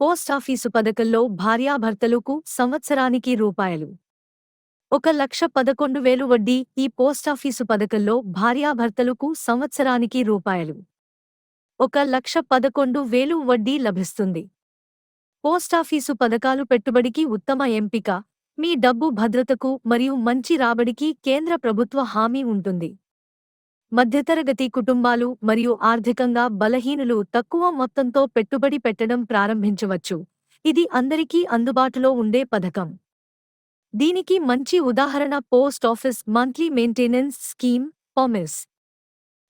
Post office పథకంలో భార్యాభర్తలకు సంవత్సరానికి రూపాయలు. ఒక లక్ష పదకొండు వేలు వడ్డీ ఈ పోస్టాఫీసు పథకంలో భార్యాభర్తలకు సంవత్సరానికి రూపాయలు. ఒక లక్ష పదకొండు వేలు వడ్డీ లభిస్తుంది. పోస్టాఫీసు పథకాలు పెట్టుబడికి ఉత్తమ ఎంపిక మీ డబ్బు భద్రతకు మరియు మంచి రాబడికి కేంద్ర ప్రభుత్వ హామీ ఉంటుంది. మధ్యతరగతి కుటుంబాలు మరియు ఆర్థికంగా బలహీనులు తక్కువ మొత్తంతో పెట్టుబడి పెట్టడం ప్రారంభించవచ్చు. ఇది అందరికీ అందుబాటులో ఉండే పథకం. దీనికి మంచి ఉదాహరణ post office monthly maintenance scheme POMIS.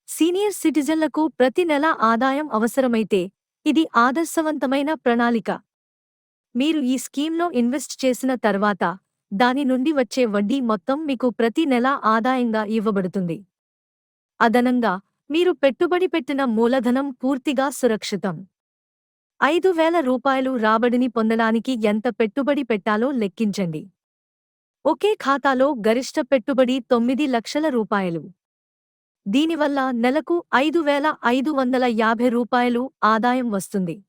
Senior సిటిజన్లకు ప్రతి నెల ఆదాయం అవసరమైతే ఇది ఆదర్శవంతమైన ప్రణాళిక. మీరు ఈ స్కీమ్లో ఇన్వెస్ట్ చేసిన తర్వాత దాని నుండి వచ్చే వడ్డీ మొత్తం మీకు ప్రతి నెలా ఆదాయంగా ఇవ్వబడుతుంది. అదనంగా మీరు పెట్టుబడి పెట్టిన మూలధనం పూర్తిగా సురక్షితం. ఐదు వేల రూపాయలు రాబడిని పొందడానికి ఎంత పెట్టుబడి పెట్టాలో లెక్కించండి. ఒకే ఖాతాలో గరిష్ట పెట్టుబడి తొమ్మిది లక్షల రూపాయలు. దీనివల్ల నెలకు ఐదు వేల ఐదు వందల యాభై రూపాయలు ఆదాయం వస్తుంది.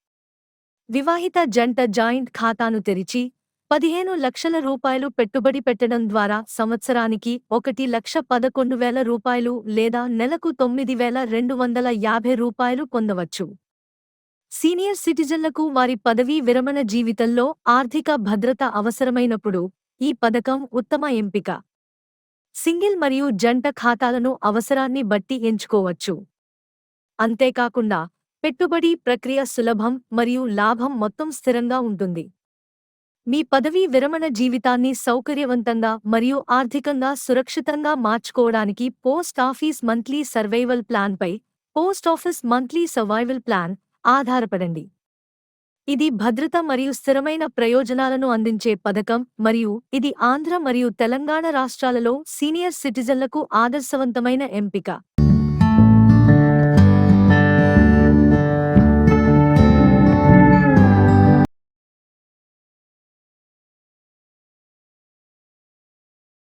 వివాహిత జంట జాయింట్ ఖాతాను తెరిచి పదిహేను లక్షల రూపాయలు పెట్టుబడి పెట్టడం ద్వారా సంవత్సరానికి ఒకటి లక్ష పదకొండు వేల రూపాయలు లేదా నెలకు తొమ్మిది వేల రెండు వందల యాభై రూపాయలు పొందవచ్చు. సీనియర్ సిటిజన్లకు వారి పదవీ విరమణ జీవితంలో ఆర్థిక భద్రత అవసరమైనప్పుడు ఈ పథకం ఉత్తమ ఎంపిక. సింగిల్ మరియు జంట ఖాతాలను అవసరాన్ని బట్టి ఎంచుకోవచ్చు. అంతేకాకుండా పెట్టుబడి ప్రక్రియ సులభం మరియు లాభం మొత్తం స్థిరంగా ఉంటుంది. మీ పదవీ విరమణ జీవితాన్ని సౌకర్యవంతంగా మరియు ఆర్థికంగా సురక్షితంగా మార్చుకోవడానికి post office monthly survival ప్లాన్పై post office monthly survival plan ఆధారపడండి. ఇది భద్రత మరియు స్థిరమైన ప్రయోజనాలను అందించే పథకం మరియు ఇది ఆంధ్ర మరియు తెలంగాణ రాష్ట్రాలలో సీనియర్ సిటిజన్లకు ఆదర్శవంతమైన ఎంపిక.